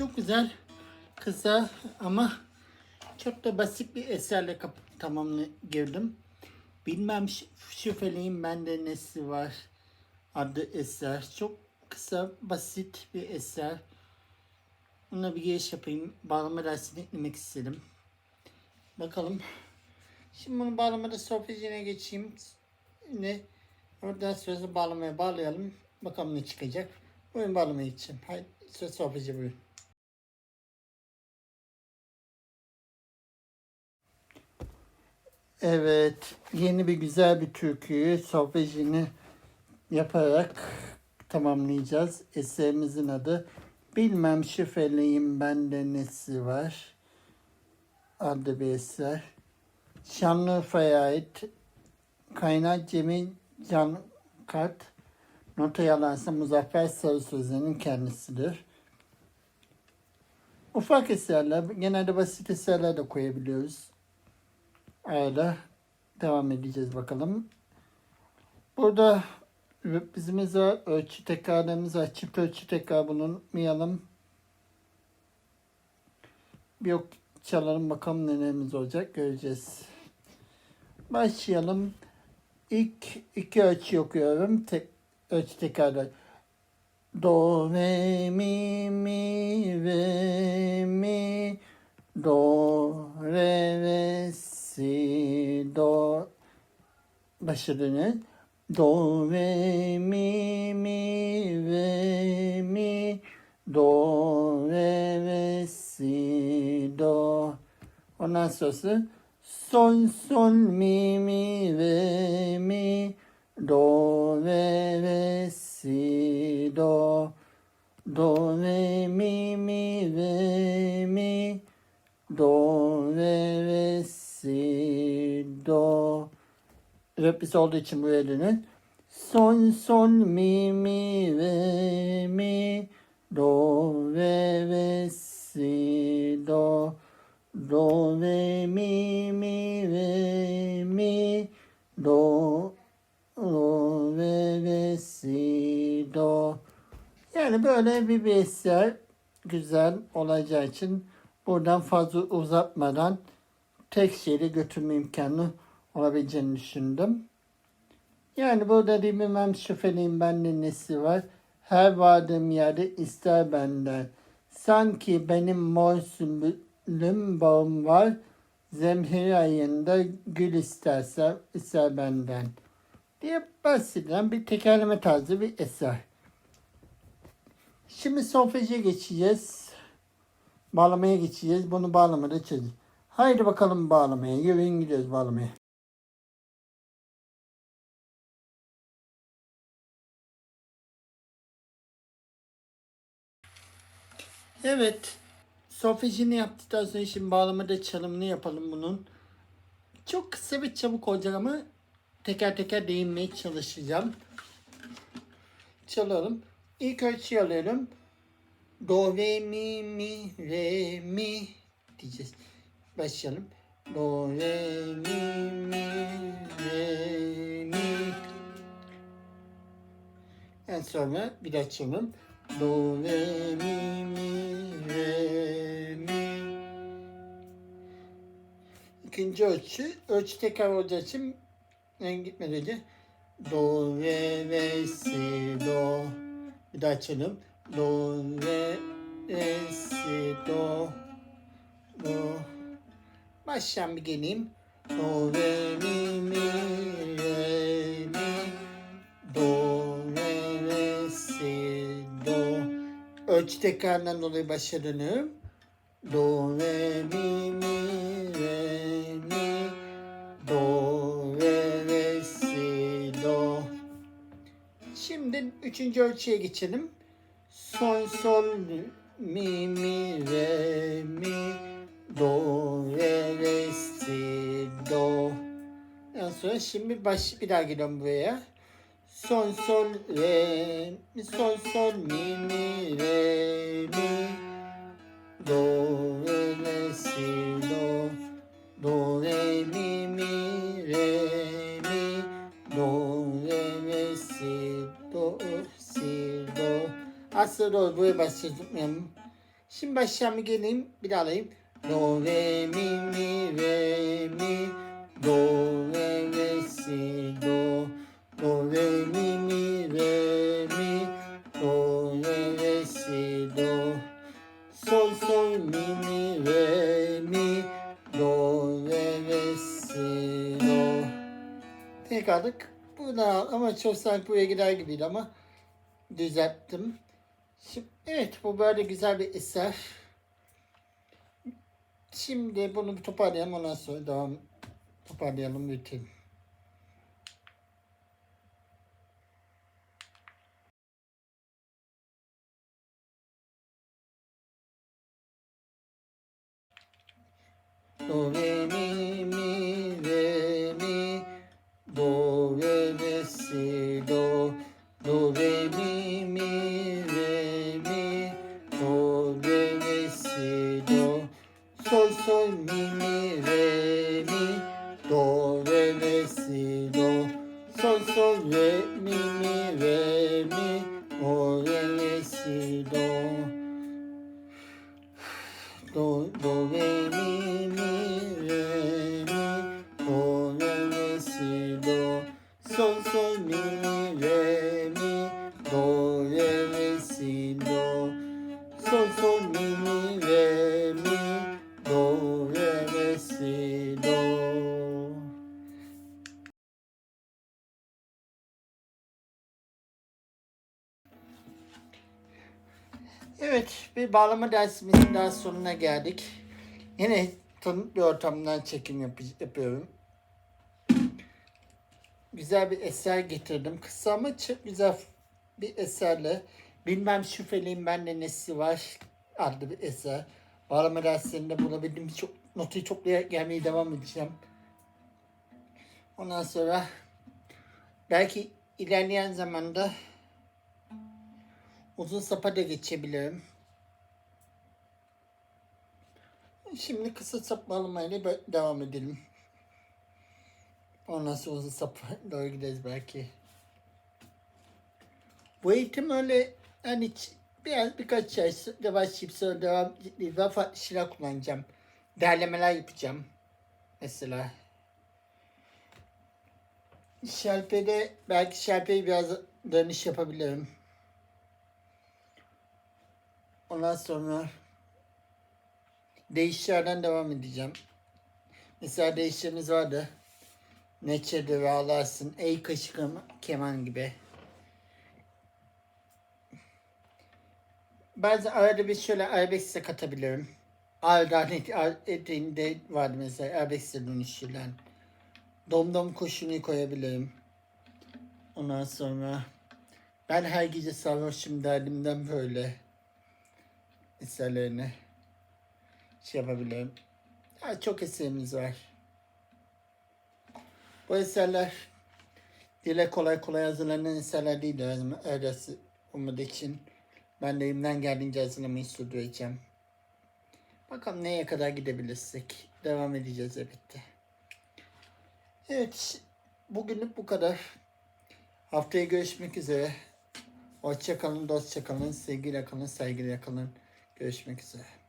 Çok güzel, kısa ama çok da basit bir eserle tamamını girdim. Bilmem şüpheliyim bende nesi var adı eser. Çok kısa, basit bir eser. Buna bir giriş yapayım. Bağlama dersini eklemek istedim. Bakalım. Şimdi bunu bağlamada solfejine geçeyim. Yine oradan sonra bağlamaya bağlayalım. Bakalım ne çıkacak. Buyurun bağlamaya geçeceğim. Haydi söz solfeji buyurun. Evet, yeni bir güzel bir türküyü solfejini yaparak tamamlayacağız. Eserimizin adı Bilmem şüpheliyim bende nesi var adlı bir eser. Şanlıurfa'ya ait kaynak Cemil Can Kart Nota yalansa Muzaffer Sarı Sözen'in kendisidir. Ufak eserler, genelde basit eserler de koyabiliyoruz. Arada devam edeceğiz bakalım. Burada bizimiz var, ölçü tekrarlarımız var. Çift ölçü tekrar bunu unutmayalım. Bir ok çalalım bakalım nelerimiz olacak göreceğiz. Başlayalım. İlk iki ölçü okuyorum. Tek, ölçü tekrarlar. Do, re, mi, mi, re, mi, do, re, re, si, do. Başladığını. Do, re, mi, mi, re, mi, do, re, re, si, do. Ondan sonrası sol, sol, mi, mi, re, mi, do, re, re, si, do. Do, re, mi, mi, re, mi, do, re, re, si, do. Replis olduğu için bu elinin. Sol, sol, mi, mi, re, mi, do, re, re, si, do. Do, re, mi, mi, re, mi, do, do, re, re, si, do. Yani böyle bir eser güzel olacağı için buradan fazla uzatmadan tek şeyle götürme imkanı olabileceğini düşündüm. Yani burada bilmem şüpheliyim bende nesi var. Her vardığım yerde ister benden. Sanki benim mor sümbülüm bağım var. Zemhir ayında gül isterse ister benden. Diye bahsedilen bir tekerleme tarzı bir eser. Şimdi solfeje geçeceğiz. Bağlamaya geçeceğiz. Bunu bağlamada çözeceğiz. Haydi bakalım bağlamaya. Yürüyün gidiyoruz bağlamaya. Evet. Solfejini yaptıktan sonra şimdi bağlamada çalımını yapalım bunun. Çok kısa ve çabuk olacak ama teker teker değinmeye çalışacağım. Çalalım. İlk ölçüyü alıyorum. Do, re, mi, mi, re, mi diyeceğiz. Başlayalım. Do, re, mi, mi, re, mi. En sonra bir daha çalalım. Do, re, mi, mi, re, mi. İkinci ölçü. Ölçü tekrar olacağı için en gitmeden Do, re, re, si, do. Bir daha açalım. Do, re, re, si, do. Do. Baştan bir geleyim. Do, re, mi, mi, re, mi. Do, re, re, si, do. Ölçü tekrarından dolayı başa dönüyorum. Do, re, mi, mi, re, mi. Do, re, re, si, do. Şimdi üçüncü ölçüye geçelim. Sol, sol, mi, mi, re, mi. Do, re, re, si, do. Ondan sonra şimdi baş, bir daha geliyorum buraya. Sol, sol, re, mi, sol, sol, mi, mi, re, mi. Do, re, re, si, do. Do, re, mi, mi, re, mi. Do, re, re, si, do, si, do. Aslında doğru buraya başlayalım. Şimdi bir geleyim. Bir daha alayım. Do, re, mi, mi, re, mi. Do, re, re, si, do. Do, re, mi, mi, re, mi. Do, re, re, si, do. Sol, sol, mi, mi, re, mi. Do, re, re, si, do. Tek aldık. Burada ama çok sanki buraya gider gibiydi ama düzelttim. Şimdi, evet bu böyle güzel bir eser. Şimdi bunu bir toparlayalım ondan sonra devam toparlayalım bitirelim. Do, re, Do, re, si, do. Do, do, re, mi, mi, re, mi. Do, re, re, do. Sol, sol, mi, mi, re, mi. Do, re, re, do. Sol, sol, mi, bağlama dersimizin daha sonuna geldik. Yine tanık bir ortamdan çekim yap- yapıyorum. Güzel bir eser getirdim. Kısa ama çok güzel bir eserle. Bilmem şu feleğin bende nesi var adlı bir eser. Bağlama derslerinde bulabildiğim birçok notu toplayarak gelmeye devam edeceğim. Ondan sonra belki ilerleyen zamanda uzun sapa da geçebilirim. Şimdi kısa sap bağlamayla bö- devam edelim. Ondan sonra uzun sapa doğru gideriz belki. Bu eğitim öyle hani biraz birkaç ay s- başlayıp sonra devam edip daha farklı kullanacağım. Derlemeler yapacağım. Mesela. Şalpe'de belki Şalpe'yi biraz dönüş yapabilirim. Ondan sonra değişlerden devam edeceğim. Mesela değişlerimiz vardı. Neçedir ağlarsın, ey kaşık ama keman gibi. Bazen arada bir şöyle arabesk de katabilirim. Arda ettiğinde vardı mesela arabesk'e dönüştürülen. Domdom koşunu koyabilirim. Ondan sonra ben her gece sarhoşum derdimden böyle eserlerini şey yapabilirim. Ya çok eserimiz var. Bu eserler dile kolay kolay hazırlanan eserler değil. Öylesi umut için ben de elimden geldiğince hazırlamayı sürdüreceğim. Bakalım neye kadar gidebilirsek. Devam edeceğiz elbette. Evet. Bugünlük bu kadar. Haftaya görüşmek üzere. Hoşça kalın, dostça kalın, sevgiyle kalın, saygıyla kalın. Görüşmek üzere.